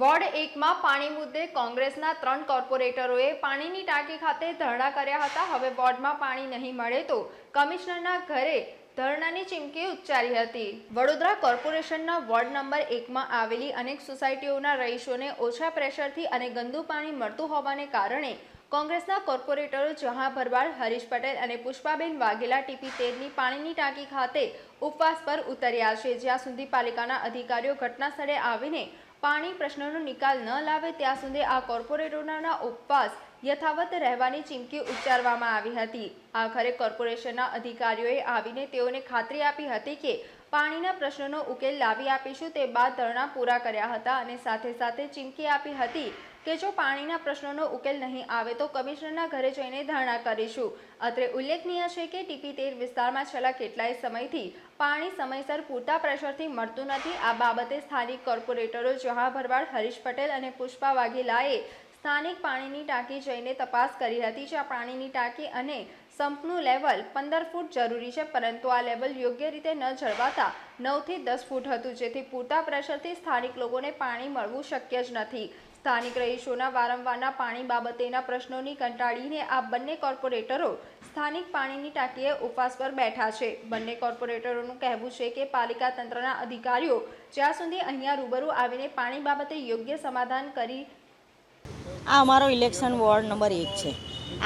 Ward એકમાં પાણી મુદ્દે કોંગ્રેસના ત્રણ કોર્પોરેટરોએ પાણીની ટાંકી ખાતે ધરણા કર્યા હતા. હવે વોર્ડમાં પાણી નહીં મળે તો કમિશનરના ઘરે ધરણાની ચીમકી ઉચ્ચારી હતી. વડોદરા કોર્પોરેશનના વોર્ડ નંબર એકમાં આવેલી અનેક સોસાયટીઓના રહીશોને ઓછા પ્રેશરથી અને ગંદુ પાણી મળતું હોવાને કારણે કોંગ્રેસના કોર્પોરેટરો જહાં ભરવાડ હરીશ પટેલ અને પુષ્પાબેન વાઘેલા ટીપી તેરની પાણીની ટાંકી ખાતે ઉપવાસ પર ઉતર્યા છે. જ્યાં સુધી પાલિકાના અધિકારીઓ ઘટના સ્થળે આવીને પાણી પ્રશ્નનો નિકાલ ન લાવે ત્યાં સુધી આ કોર્પોરેટરોના ઉપવાસ યથાવત રહેવાની ચીમકી ઉચ્ચારવામાં આવી હતી. આખરે કોર્પોરેશનના અધિકારીઓએ આવીને તેઓને ખાતરી આપી હતી કે પાણીના પ્રશ્નનો ઉકેલ લાવી આપીશું તે બાદ ધરણા પૂરા કર્યા હતા અને સાથે સાથે ચીમકી આપી હતી કે જો પાણીના પ્રશ્નોનો ઉકેલ નહીં આવે તો કમિશનરના ઘરે જઈને ધરણા કરીશું. અત્રે ઉલ્લેખનીય છે કે ટીપી તેર વિસ્તારમાં છેલ્લા કેટલાય સમયથી પાણી સમયસર પૂરતા પ્રેશરથી મળતું નથી. આ બાબતે સ્થાનિક કોર્પોરેટરો જહા ભરવાડ હરીશ પટેલ અને પુષ્પા વાઘેલાએ સ્થાનિક પાણીની ટાંકી જઈને તપાસ કરી હતી જ્યાં પાણીની ટાંકી અને સંપનું લેવલ પંદર ફૂટ જરૂરી છે, પરંતુ આ લેવલ યોગ્ય રીતે ન જળવાતા નવથી દસ ફૂટ હતું, જેથી પૂરતા પ્રેશરથી સ્થાનિક લોકોને પાણી મળવું શક્ય જ નથી. સ્થાનિક રહીશોના વારંવારના પાણી બાબતેના પ્રશ્નોની કંટાળીને આ બંને કોર્પોરેટરો સ્થાનિક પાણીની ટાંકીએ ઉપવાસ પર બેઠા છે. બંને કોર્પોરેટરોનું કહેવું છે કે પાલિકા તંત્રના અધિકારીઓ જ્યાં સુધી અહીંયા રૂબરૂ આવીને પાણી બાબતે યોગ્ય સમાધાન કરી આ અમારો ઇલેક્શન વોર્ડ નંબર એક છે.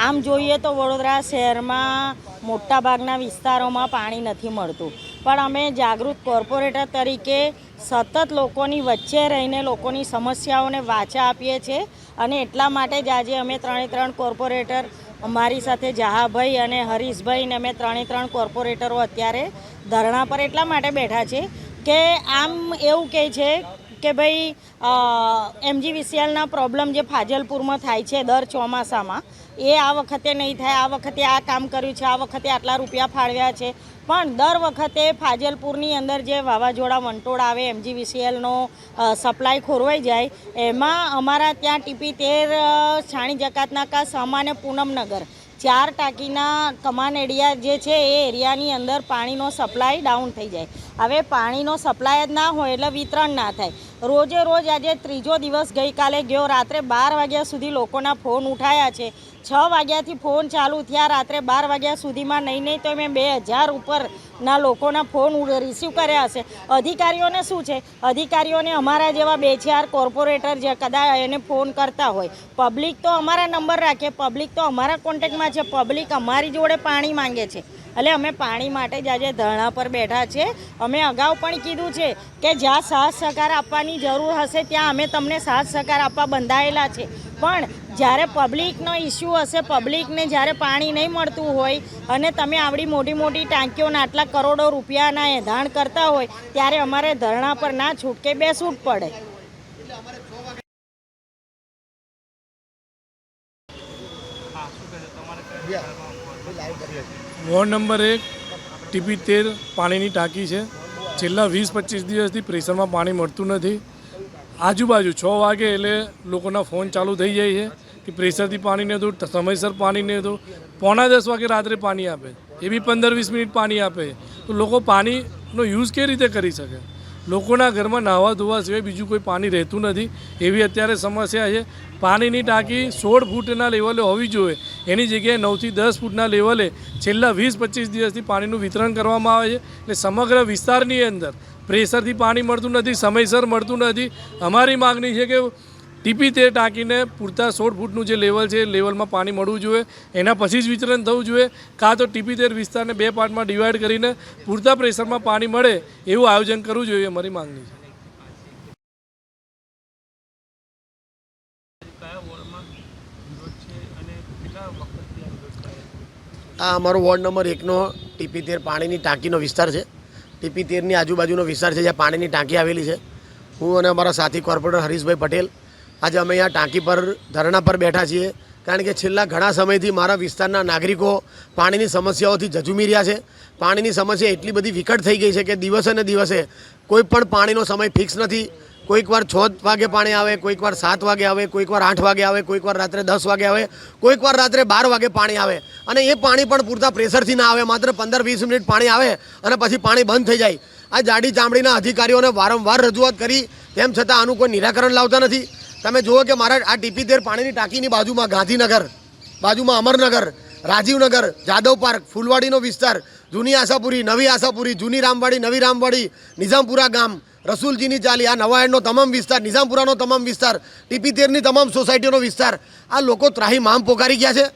આમ જોઈએ તો વડોદરા શહેરમાં મોટાભાગના વિસ્તારોમાં પાણી નથી મળતું. પણ અમે જાગૃત કોર્પોરેટર તરીકે સતત લોકોની વચ્ચે રહીને લોકોની સમસ્યાઓને વાચા આપીએ છીએ અને એટલા માટે જ આજે અમે ત્રણે ત્રણ કોર્પોરેટર અમારી સાથે જહાભાઈ અને હરીશભાઈ ને અમે ત્રણે ત્રણ કોર્પોરેટરો અત્યારે ધરણા પર એટલા માટે બેઠા છે કે આમ એવું કહે છે કે ભાઈ એમજીવીસીએલના પ્રોબ્લેમ જે ફાજલપુરમાં થાય છે દર ચોમાસામાં, એ આ વખતે નહીં થાય, આ વખતે આ કામ કર્યું છે, આ વખતે આટલા રૂપિયા ફાળવ્યા છે. પણ દર વખતે ફાજલપુરની અંદર જે વાવાઝોડા વંટોળ આવે, એમજીવીસીએલનો સપ્લાય ખોરવાઈ જાય, એમાં અમારા ત્યાં ટીપી તેર છાણી જકાતના કા સામાન્ય પૂનમનગર ચાર ટાંકીના કમાન એરિયા જે છે એ એરિયાની અંદર પાણીનો સપ્લાય ડાઉન થઈ જાય. હવે પાણીનો સપ્લાય જ ના હોય એટલે વિતરણ ના થાય. રોજે રોજ આજે ત્રીજો દિવસ ગઈકાલે ગયો. રાત્રે બાર વાગ્યા સુધી લોકોના ફોન ઉઠાયા છે. છ વાગ્યાથી ફોન ચાલુ થયા. રાત્રે બાર વાગ્યા સુધીમાં નહીં નહીં તો મેં બે હજાર ઉપરના લોકોના ફોન રિસીવ કર્યા હશે. અધિકારીઓને શું છે? અધિકારીઓને અમારા જેવા બે ચાર કોર્પોરેટર જે કદાચ એને ફોન કરતા હોય. પબ્લિક તો અમારા નંબર રાખે. પબ્લિક તો અમારા કોન્ટેક્ટમાં છે. પબ્લિક અમારી જોડે પાણી માંગે છે. એટલે અમે પાણી માટે જ આજે ધરણા પર બેઠા છે. અમે અગાઉ પણ કીધું છે કે જ્યાં સાથ સહકાર આપવાની જરૂર હશે ત્યાં અમે તમને સાથ સહકાર આપવા બંધાયેલા છે. પણ જ્યારે પબ્લિકનો ઇસ્યુ હશે પબ્લિકને જ્યારે પાણી નહીં મળતું હોય અને તમે આવડી મોટી મોટી ટાંકીઓના આટલા કરોડો રૂપિયાના એંધાણ કરતા હોય ત્યારે અમારે ધરણા પર ના છૂટકે બેસવું જ પડે. વોર્ડ નંબર એક, ટીપી તેર, પાણીની ટાંકી છે. છેલ્લા વીસ પચીસ દિવસથી પ્રેશરમાં પાણી મળતું નથી. આજુબાજુ છ વાગે એટલે લોકોના ફોન ચાલુ થઈ જાય છે કે પ્રેશરથી પાણી નહીં હતું સમયસર પાણી નહીં હતું પોણા દસ વાગે રાત્રે પાણી આપે. એ બી પંદર વીસ મિનિટ પાણી આપે. તો લોકો પાણીનો યુઝ કેવી રીતે કરી શકે? લોકોના ઘરમાં નાહવા ધોવા સિવાય બીજું કોઈ પાણી રહેતું નથી. એવી અત્યારે સમસ્યા છે. પાણીની ટાંકી સોળ ફૂટના લેવલે હોવી જોઈએ. એની જગ્યાએ નવથી દસ ફૂટના લેવલે છેલ્લા વીસ પચીસ દિવસથી પાણીનું વિતરણ કરવામાં આવે છે. એટલે સમગ્ર વિસ્તારની અંદર પ્રેશરથી પાણી મળતું નથી, સમયસર મળતું નથી. અમારી માગણી છે કે ટીપી તે ટાંકીને પૂરતા સોળ ફૂટનું જે લેવલ છે લેવલમાં પાણી મળવું જોઈએ. એના પછી જ વિતરણ થવું જોઈએ. કાં તો ટીપી તેર વિસ્તારને બે પાર્ટમાં ડિવાઈડ કરીને પૂરતા પ્રેશરમાં પાણી મળે એવું આયોજન કરવું જોઈએ અમારી માગણી છે. આ અમારો વોર્ડ નંબર એકનો ટીપી તેર પાણીની ટાંકીનો વિસ્તાર છે. ટીપી તેરની આજુબાજુનો વિસ્તાર છે જ્યાં પાણીની ટાંકી આવેલી છે. હું અને અમારા સાથી કોર્પોરેટર હરીશભાઈ પટેલ આજે અમે અહીંયા ટાંકી પર, ધરણા પર બેઠા છીએ. કારણ કે છેલ્લા ઘણા સમયથી મારા વિસ્તારના નાગરિકો પાણીની સમસ્યાઓથી જજુમી રહ્યા છે. પાણીની સમસ્યા એટલી બધી વિકટ થઈ ગઈ છે કે દિવસે ને દિવસે કોઈ પણ પાણીનો સમય ફિક્સ નથી. કોઈક વાર છ વાગે પાણી આવે, કોઈક વાર સાત વાગે આવે, કોઈક વાર આઠ વાગે આવે, કોઈક વાર રાત્રે દસ વાગે આવે, કોઈક વાર રાત્રે બાર વાગે પાણી આવે. અને એ પાણી પણ પૂરતા પ્રેશરથી ના આવે, માત્ર પંદર વીસ મિનિટ પાણી આવે અને પછી પાણી બંધ થઈ જાય. આ જાડી ચામડીના અધિકારીઓને વારંવાર રજૂઆત કરી, તેમ છતાં આનું કોઈ નિરાકરણ લાવતા નથી. તમે જુઓ કે મારા આ ટીપી તેર પાણીની ટાંકીની બાજુમાં ગાંધીનગર, બાજુમાં અમરનગર, રાજીવનગર, જાદવ પાર્ક, ફૂલવાડીનો વિસ્તાર, જૂની આશાપુરી, નવી આશાપુરી, જૂની રામવાડી, નવી રામવાડી, નિઝામપુરા ગામ, રસુલજીની ચાલી, આ નવાયણનો તમામ વિસ્તાર, નિઝામપુરાનો તમામ વિસ્તાર ટીપી તેરની તમામ સોસાયટીનો વિસ્તાર, આ લોકો ત્રાહી મામ પોકારી ગયા છે.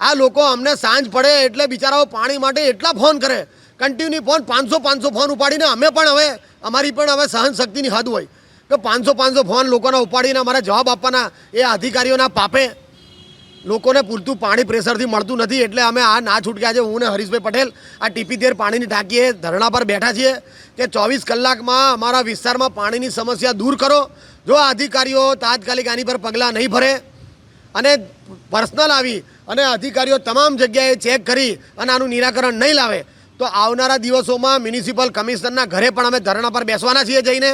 આ લોકો અમને સાંજ પડે એટલે બિચારાઓ પાણી માટે એટલા ફોન કરે. કન્ટિન્યુ ફોન, પાંચસો પાંચસો ફોન ઉપાડીને અમે પણ હવે, અમારી પણ હવે સહન શક્તિની હદ હોય. કે પાંચસો પાંચસો ફોન લોકોના ઉપાડીને અમારે જવાબ આપવાના એ અધિકારીઓના પાપે. લોકોને પૂરતું પાણી પ્રેશરથી મળતું નથી એટલે અમે આ ના છૂટક્યા છે. હું ને હરીશભાઈ પટેલ આ ટીપી તેર પાણીની ટાંકીએ ધરણા પર બેઠા છીએ કે ચોવીસ કલાકમાં અમારા વિસ્તારમાં પાણીની સમસ્યા દૂર કરો. જો આ અધિકારીઓ તાત્કાલિક આની પર પગલાં નહીં ભરે અને પર્સનલ આવી અને અધિકારીઓ તમામ જગ્યાએ ચેક કરી અને આનું નિરાકરણ નહીં લાવે, તો આવનારા દિવસોમાં મ્યુનિસિપલ કમિશનરના ઘરે પણ અમે ધરણા પર બેસવાના છીએ જઈને.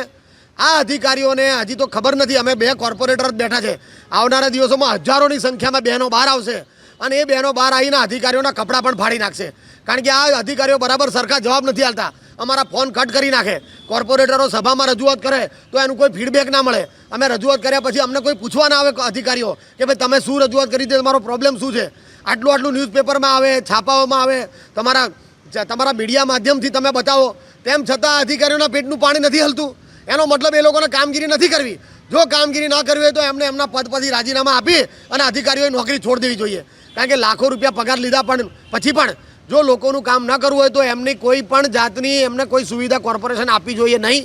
આ અધિકારીઓને હજી તો ખબર નથી. અમે બે કોર્પોરેટર જ બેઠા છે. આવનારા દિવસોમાં હજારોની સંખ્યામાં બહેનો બહાર આવશે અને એ બહેનો બહાર આવીને અધિકારીઓના કપડાં પણ ફાડી નાખશે. કારણ કે આ અધિકારીઓ બરાબર સરખા જવાબ નથી આપતા. અમારા ફોન કટ કરી નાખે. કોર્પોરેટરો સભામાં રજૂઆત કરે તો એનું કોઈ ફીડબેક ના મળે. અમે રજૂઆત કર્યા પછી અમને કોઈ પૂછવા ના આવે અધિકારીઓ કે ભાઈ તમે શું રજૂઆત કરી છે? તમારો પ્રોબ્લેમ શું છે? આટલું આટલું ન્યૂઝપેપરમાં આવે, છાપાઓમાં આવે. તમારા તમારા મીડિયા માધ્યમથી તમે બતાવો. તેમ છતાં અધિકારીઓના પેટનું પાણી નથી હલતું. એનો મતલબ એ લોકોને કામગીરી નથી કરવી. જો કામગીરી ન કરવી હોય તો એમને એમના પદ પરથી રાજીનામા આપી અને અધિકારીઓએ નોકરી છોડી દેવી જોઈએ. કારણ કે લાખો રૂપિયા પગાર લીધા પણ પછી પણ જો લોકોનું કામ ન કરવું હોય તો એમની કોઈ પણ જાતની એમને કોઈ સુવિધા કોર્પોરેશન આપવી જોઈએ નહીં.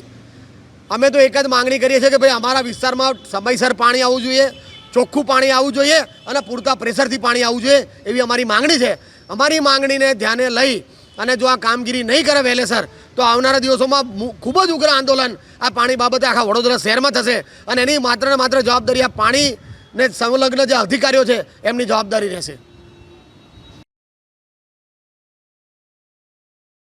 અમે તો એક જ માંગણી કરીએ છીએ કે ભાઈ અમારા વિસ્તારમાં સમયસર પાણી આવવું જોઈએ, ચોખ્ખું પાણી આવવું જોઈએ અને પૂરતા પ્રેશરથી પાણી આવવું જોઈએ એવી અમારી માંગણી છે. અમારી માંગણીને ધ્યાને લઈ અને જો આ કામગીરી નહીં કરે વહેલેસર તો આવનારા દિવસોમાં ખૂબ જ ઉગ્ર આંદોલન આ પાણી બાબતે આખા વડોદરા શહેરમાં થશે. અને એની માત્ર ને માત્ર જવાબદારી આ પાણીને સંલગ્ન જે અધિકારીઓ છે, એમની જવાબદારી રહેશે.